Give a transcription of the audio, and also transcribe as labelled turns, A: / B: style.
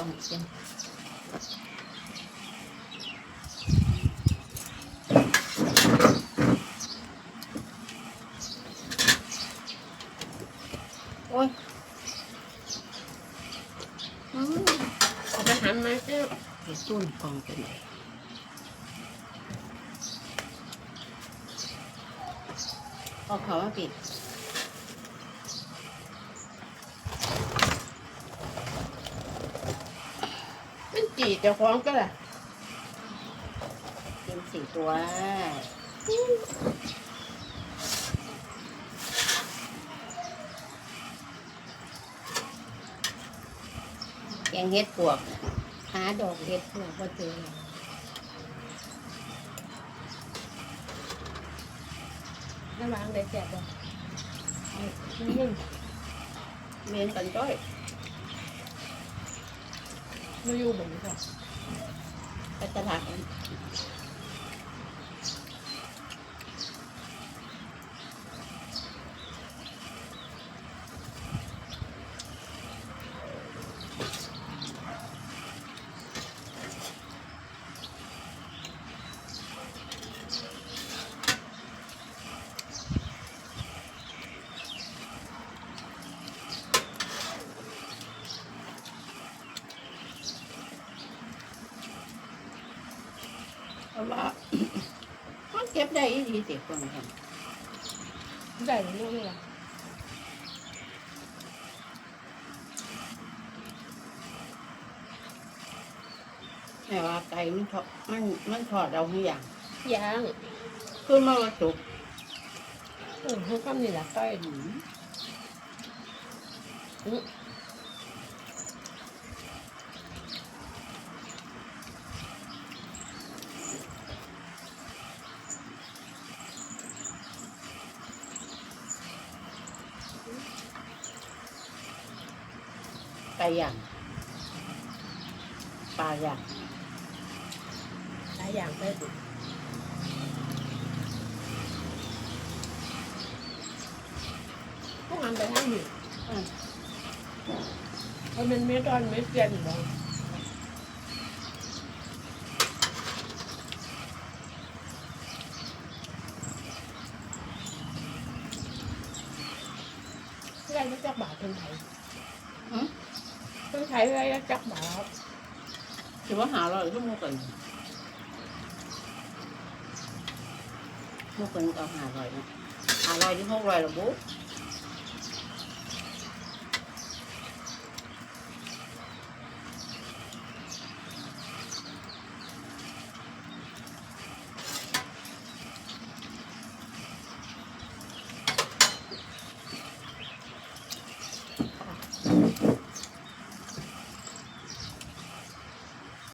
A: องเสียงโอ้ยอืม
B: เอาไปหันไหมเจ้า
A: ไปตุ้นกองไปไหนเอาเขามาปิด
B: จีเจ้าของก็ล่ะ
A: กินสี่ตัวแกงเห็ดปวก หาดอกเห็ดปวกก็เจอ
B: น้ำล้างได้แสบบ่นิ่ม
A: เมนกันจ้อย
B: ไม่อยู่เหมือนกัน
A: ไปตลาด เพราะว่ามันเก็บได้อีดีสิคนกัน
B: ได้หรือไม่ล่ะ
A: แต่ว่าไก่มันทอดมันมันทอดเราให้อย่าง
B: ยาง
A: คือมันว่าสุก
B: เออเขาคำนี่แหละก้อย
A: อืม ไก่ย่างปลาย่าง
B: หลายอย่างได้ดิพวกมันไปทางนี้
A: อืม
B: เพราะมันไม่ตอนไม่เปลี่ยนบ่ได้มาจากบาทคนไทย
A: อืม
B: คนไทยได้มาจากบาท
A: ถือว่าหาเราชั่วโมงกันชั่วโมงกันก็หาร้อยนะหาร้อยที่หกร้อยละบุ๊